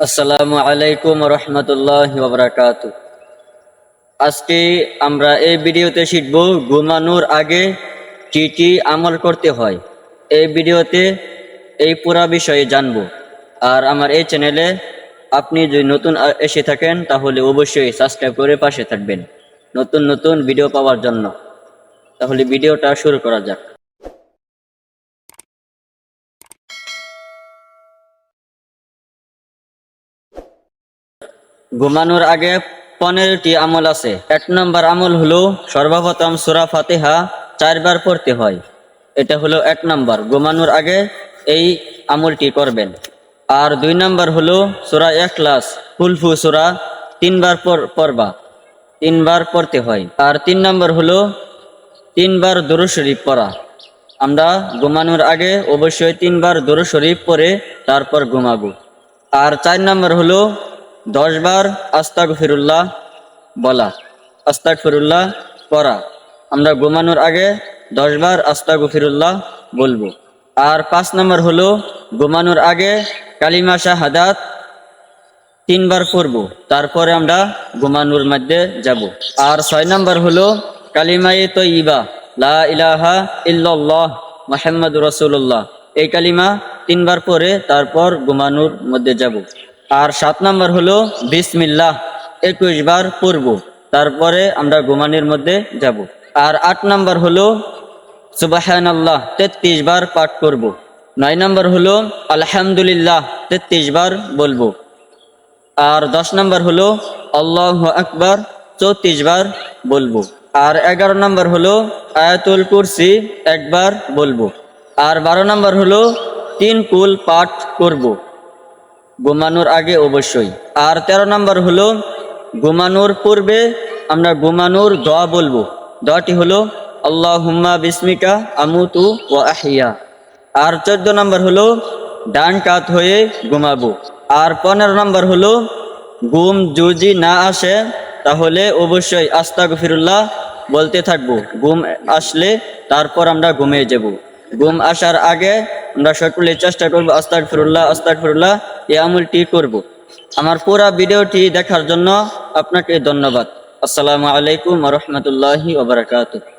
আসসালামু আলাইকুম রহমতুল্লাহ বাবরাকাত আজকে আমরা এই ভিডিওতে শিখব ঘুমানোর আগে কি কি আমল করতে হয়। এই ভিডিওতে এই পুরা বিষয়ে জানব। আর আমার এই চ্যানেলে আপনি যদি নতুন এসে থাকেন, তাহলে অবশ্যই সাবস্ক্রাইব করে পাশে থাকবেন। নতুন নতুন ভিডিও পাওয়ার জন্য। তাহলে ভিডিওটা শুরু করা যাক। ঘুমানোর আগে পনেরোটি আমল আছে। এক নম্বর আমল হলো সর্বপ্রথম সুরা ফাতেহা চারবার পড়তে হয়। এটা হলো এক নম্বর, ঘুমানোর আগে এই আমলটি করবেন। আর দুই নম্বর হলো সুরা এখলাস ফুলফু সুরা তিনবার পড়বা, তিনবার পড়তে হয়। আর তিন নম্বর হলো তিনবার দরু শরীফ পড়া। আমরা ঘুমানোর আগে অবশ্যই তিনবার দরু শরীফ পরে তারপর ঘুমাবো। আর চার নম্বর হলো দশ বার আস্তাক ফিরুল্লাহ বলা আস্তাক ফিরুল্লাহ পড়া। আমরা ঘুমানোর আগে দশ বার আস্তাক ফিরুল্লাহ বলব। আর পাঁচ নম্বর হলো, ঘুমানোর আগে কালিমা শাহাদাত তিনবার পড়ব, তারপরে আমরা ঘুমানোর মধ্যে যাব। আর ছয় নম্বর হলো কালিমাই তো ইবা লা ইলাহা ইল্লাল্লাহ মোহাম্মদ রসুল্লাহ এই কালিমা তিনবার পরে তারপর ঘুমানোর মধ্যে যাব। আর সাত নম্বর হলো বিসমিল্লাহ, একুশ বার পড়ব। তারপরে আমরা ঘুমানোর মধ্যে যাব। আর আট নম্বর হলো সুবাহান আল্লাহ তেত্রিশ বার পাঠ করব। নয় নম্বর হলো আলহামদুলিল্লাহ, তেত্রিশ বার বলব। আর দশ নম্বর হলো আল্লাহ আকবার, চৌত্রিশ বার বলব। আর এগারো নম্বর হলো আয়াতুল কুরসি, একবার বলব। আর বারো নম্বর হলো তিন কুল পাঠ করব। ঘুমানোর আগে অবশ্যই। আর তেরো নম্বর হলো, ঘুমানোর পূর্বে আমরা ঘুমানোর দোয়া বলব। দোয়াটি হলো আল্লাহ হুম্মা বিস্মিকা আমুতু ও আহিয়া। আর চোদ্দ নম্বর হলো, ডান কাত হয়ে ঘুমাবো। আর পনেরো নম্বর হলো, ঘুম যদি না আসে, তাহলে অবশ্যই আস্তাক ফিরুল্লাহ বলতে থাকব। ঘুম আসলে তারপর আমরা ঘুমিয়ে যাব। ঘুম আসার আগে আমরা সকলে চেষ্টা করব আস্তাক ফিরুল্লাহ আস্তাক ফিরুল্লাহ এই আমলটি করব। আমার পুরা ভিডিওটি দেখার জন্য আপনাকে ধন্যবাদ আসসালামু আলাইকুম রহমতুল্লাহি ওবরাকাতুহ